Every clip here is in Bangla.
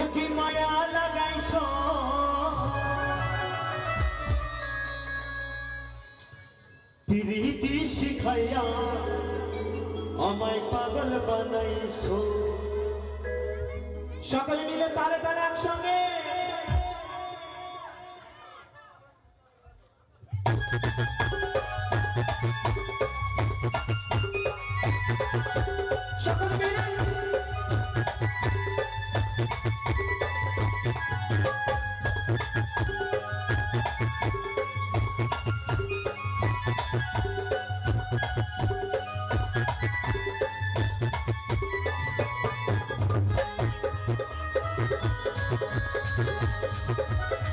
ও কি মায়া লাগাইছ। প্রীতি শিখাইয়া আমায় পাগল বানাইছো। সকলে মিলে তালে তালে একসঙ্গে। সকলে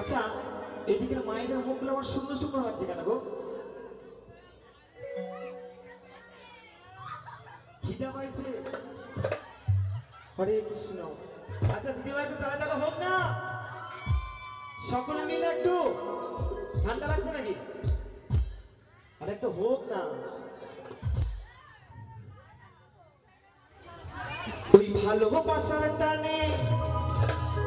আচ্ছা এদিকের মায়েদের মুখগুলো আমার শুকনো শুকনো লাগছে কেন গো? হরে কৃষ্ণ। আচ্ছা দিদিভাই, একটু তালা তালা হোক না। সকলে মিলে একটু ঠান্ডা লাগছে নাকি? আর, একটু হোক না। ওই ভালোবাসার টানে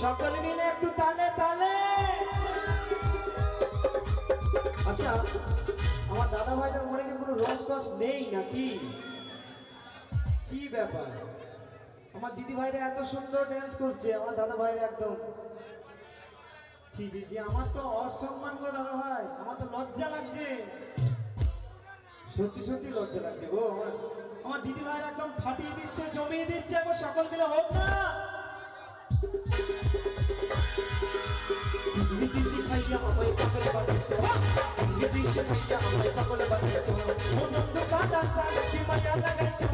সকলে একটু তালে আচ্ছা আমার দাদা ভাইদের মনে কি কোনো রস নেই নাকি? কি ব্যাপার? আমার দিদি ভাইরা এত সুন্দর ড্যান্স করছে, আমার দাদা ভাইরা একদম। জি জি জি আমার তো অসম্মান গো দাদা ভাই আমার তো লজ্জা লাগছে। সত্যি সত্যি লজ্জা লাগছে গো আমার। আমার দিদি ভাইরা একদম ফাটিয়ে দিচ্ছে, জমিয়ে দিচ্ছে, একবার সকল মিলে হোক না। প্রীতি শিখাইয়া আমায় পাগল বানাইছো প্রীতি শিখাইয়া আমায় পাগল ও বন্ধু কালা সাল কি মায়া লাগাইছো।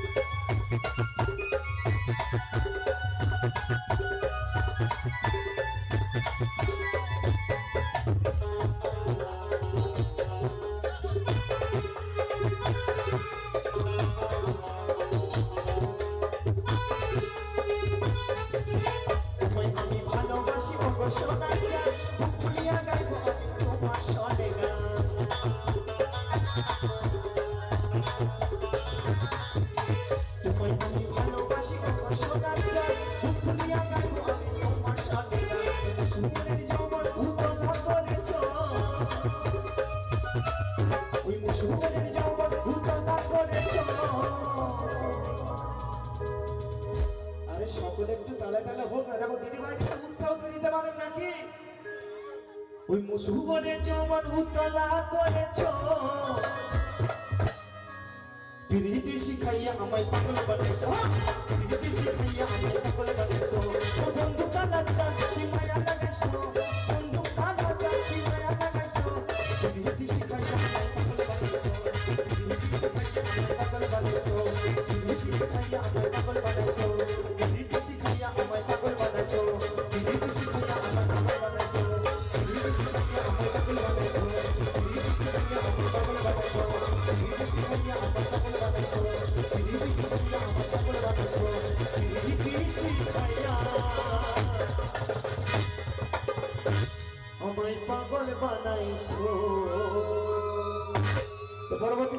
ওই মুসুরে যমন উতলা করেছ। প্রীতি শিখাইয়া আমায় পাগল বানাইছ। প্রীতি শিখাইয়া আমায় পাগল বানাইছ। আমায় পাগল বানাইছো। পরবর্তী